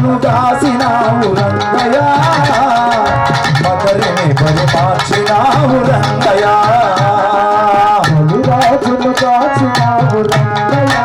నన్ను కాసినావు రంగయా మదరిని పరిమార్చినావు రంగయా మధురాజును రంగయా